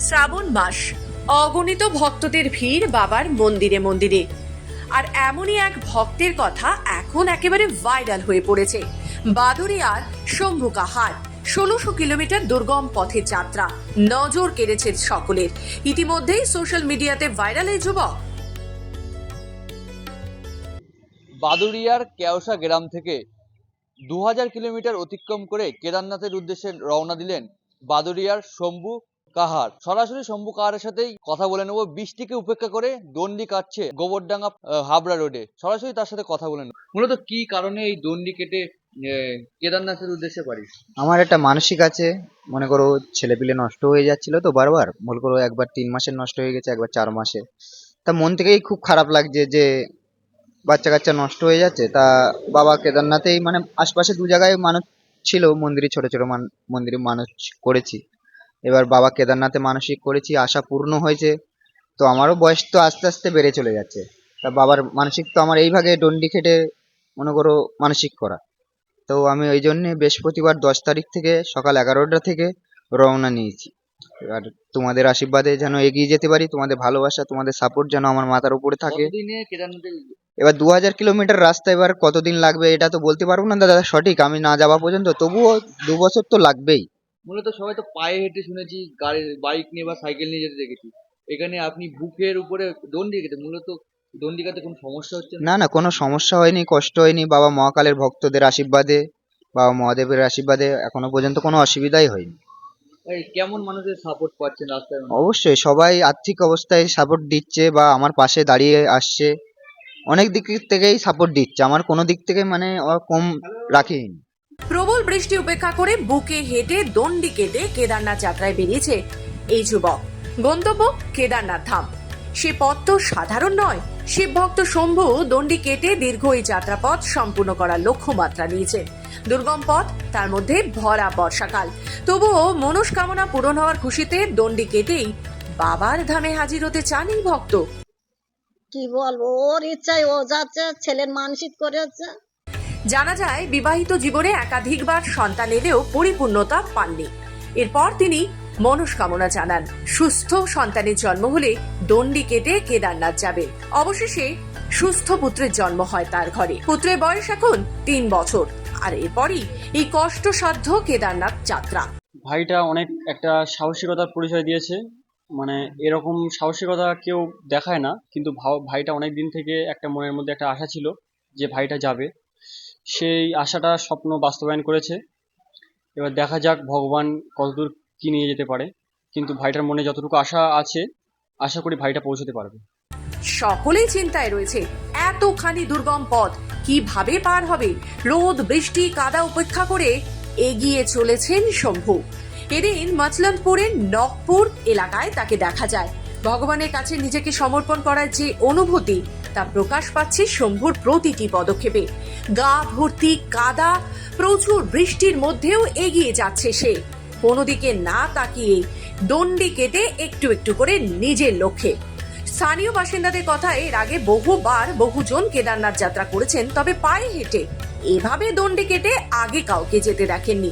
শ্রাবণ মাস। অগণিত ভক্তদের ভিড় বাবার মন্দিরে মন্দিরে। আর এমনই এক ভক্তের কথা এখন একেবারে ভাইরাল হয়ে পড়েছে। বাদুরিয়ার শম্ভু ষোলোশো কিলোমিটার দুর্গম পথের যাত্রা। নজর কেড়েছে সকলের। ইতিমধ্যেই সোশ্যাল মিডিয়াতে ভাইরাল এই যুবক। বাদুড়িয়ার কেওসা গ্রাম থেকে দু হাজার কিলোমিটার অতিক্রম করে কেদারনাথের উদ্দেশ্যে রওনা দিলেন বাদুড়িয়ার শম্ভু কাহার। সরাসরি শম্ভু কাহারের সাথেই কথা বলে নেব। বৃষ্টিকে উপেক্ষা করে দণ্ডি কাটছে গোবরডাঙ্গা হাবড়া রোডে সরাসরি তার সাথে কথা বলে নেব। মূলত কি কারণে এই দণ্ডি কেটে কেদারনাথের উদ্দেশ্যে পারি আমার একটা মানসিক আছে। মনে করো ছেলেপিলে নষ্ট হয়ে যাচ্ছিল তো বারবার। মনে করো, একবার তিন মাসের নষ্ট হয়ে গেছে, একবার চার মাসে। তা মন থেকেই খুব খারাপ লাগছে যে বাচ্চা কাচ্চা নষ্ট হয়ে যাচ্ছে। তা বাবা কেদারনাথেই মানে আশপাশে দু জায়গায় মানুষ ছিল, মন্দিরে ছোট ছোট মান, মন্দিরে মানুষ করেছি। এবার বাবা কেদারনাথে মানসিক করেছি আশা পূর্ণ হয়েছে। তো আমারও বয়স তো আস্তে আস্তে বেড়ে চলে যাচ্ছে। তা বাবার মানসিক তো আমার এই ভাগে ডন্ডি খেটে মনে করো মানসিক করা। তো আমি ওই জন্যে বৃহস্পতিবার দশ তারিখ থেকে সকাল এগারোটা থেকে রওনা নিয়েছি। আর তোমাদের আশীর্বাদে যেন এগিয়ে যেতে পারি তোমাদের ভালোবাসা তোমাদের সাপোর্ট যেন আমার মাথার উপরে থাকে। এবার দু হাজার কিলোমিটার রাস্তা এবার কতদিন লাগবে এটা তো বলতে পারব না দাদা সঠিক। আমি না যাওয়া পর্যন্ত তবুও দু বছর তো লাগবেই। মূলত সবাই তো পায়ে হেঁটে শুনেছি গাড়ি বাইক নিয়ে বা সাইকেল নিয়ে যেতে দেখেছি। এখানে আপনি বুকের উপরে দণ্ডি কেটে মূলত দণ্ডি কাটতে কোনো সমস্যা হচ্ছে না? না না কোনো সমস্যা হয়নি কষ্ট হয়নি। বাবা মহাকালের ভক্তদের আশীর্বাদে বাবা মহাদেবের আশীর্বাদে এখনও পর্যন্ত কোনো অসুবিধাই হয়নি। এই কেমন মানুষের সাপোর্ট পাচ্ছেন রাস্তায়? অবশ্যই সবাই আর্থিক অবস্থায় সাপোর্ট দিচ্ছে বা আমার পাশে দাঁড়িয়ে আসছে। অনেক দিক থেকেই সাপোর্ট দিচ্ছে আমার কোনো দিক থেকে মানে কম রাখিনি। প্রবল বৃষ্টি উপেক্ষা করে বুকে হেঁটে দণ্ডি কেটে কেদারনাথ যাত্রায় বেরিয়েছে এই যুবক। গন্তব্য কেদারনাথ ধাম। সে পথ তো সাধারণ নয়। শিব ভক্ত শম্ভু দণ্ডি কেটে দীর্ঘ এই যাত্রাপথ সম্পূর্ণ করার লক্ষ্যমাত্রা নিয়েছেন দুর্গম পথ, তার মধ্যে ভরা বর্ষাকাল। তবুও মনস্কামনা পূরণ হওয়ার খুশিতে দণ্ডি কেটেই বাবার ধামে হাজির হতে চান এই ভক্ত। কি বলব? ওর ইচ্ছায় ও যাচ্ছে, ছেলের মানসিক করেছে। জানা যায়, বিবাহিত জীবনে একাধিকবার সন্তান এলেও পরিপূর্ণতা পাননি। এরপর তিনি মনস্কামনা জানান, সুস্থ সন্তানের জন্ম হলে দণ্ডি কেটে কেদারনাথ যাবে অবশেষে সুস্থ পুত্রের জন্ম হয় তার ঘরে। পুত্রের বয়স এখন তিন বছর। আর এরপরই এই কষ্টসাধ্য কেদারনাথ যাত্রা। ভাইটা অনেক একটা সাহসিকতার পরিচয় দিয়েছে। মানে এরকম সাহসিকতা কেউ দেখায় না, কিন্তু ভাইটা অনেক দিন থেকে একটা মনের মধ্যে একটা আশা ছিল যে ভাইটা যাবে। সেই আশাটা স্বপ্ন বাস্তবায়ন করেছে। এবার দেখা যাক ভগবান কতদূর কি নিয়ে যেতে পারে। কিন্তু ভাইটার মনে যতটুকু আশা আছে, আশা করি ভাইটা পৌঁছতে পারবে। সকলেই চিন্তায় রয়েছে, এতখানি দুর্গম পথ কীভাবে পার হবে? রোদ, বৃষ্টি, কাদা উপেক্ষা করে এগিয়ে চলেছেন শম্ভু। এদিন মচলন্দপুরের নকপুর এলাকায় তাকে দেখা যায়। ভগবানের কাছে নিজেকে সমর্পণ করার যে অনুভূতি তা প্রকাশ পাচ্ছে শম্ভুর প্রতিটি পদক্ষেপে। গা ভর্তি কাদা, প্রচুর বৃষ্টির মধ্যেও এগিয়ে যাচ্ছে সে। কোনো দিকে না তাকিয়ে দণ্ডি কেটে একটু একটু করে নিজের লক্ষ্যে। স্থানীয় বাসিন্দাদের কথা এর আগে বহুবার বহুজন কেদারনাথ যাত্রা করেছেন, তবে পায়ে হেঁটে এভাবে দণ্ডি কেটে আগে কাউকে যেতে দেখেননি।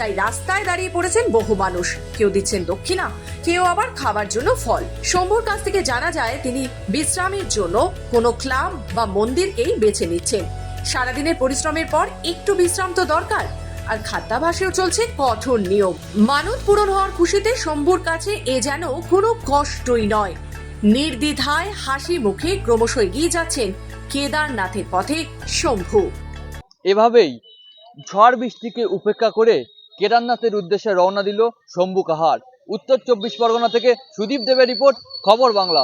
তাই রাস্তায় দাঁড়িয়ে পড়েছেন বহু মানুষ। কেউ দিচ্ছেন দক্ষিণা, কেউ আবার খাবার জন্য ফল। শম্ভুর কাছ থেকে জানা যায়, তিনি বিশ্রামের জন্য কোনো ক্লাব বা মন্দিরকেই বেছে নিচ্ছেন। সারাদিনের পরিশ্রমের পর একটু বিশ্রাম তো দরকার। আর খাদ্যাভাসেও চলছে কঠোর নিয়ম। মানত পূরণ হওয়ার খুশিতে শম্ভুর কাছে এ যেন কোনো কষ্টই নয়। নির্দ্বিধায় হাসি মুখে ক্রমশ এগিয়ে যাচ্ছেন কেদারনাথের পথে শম্ভু। এভাবেই ঝড় বৃষ্টিকে উপেক্ষা করে কেদারনাথের উদ্দেশ্যে রওনা দিল শম্ভু কাহার। উত্তর চব্বিশ পরগনা থেকে সুদীপ দেবের রিপোর্ট, খবর বাংলা।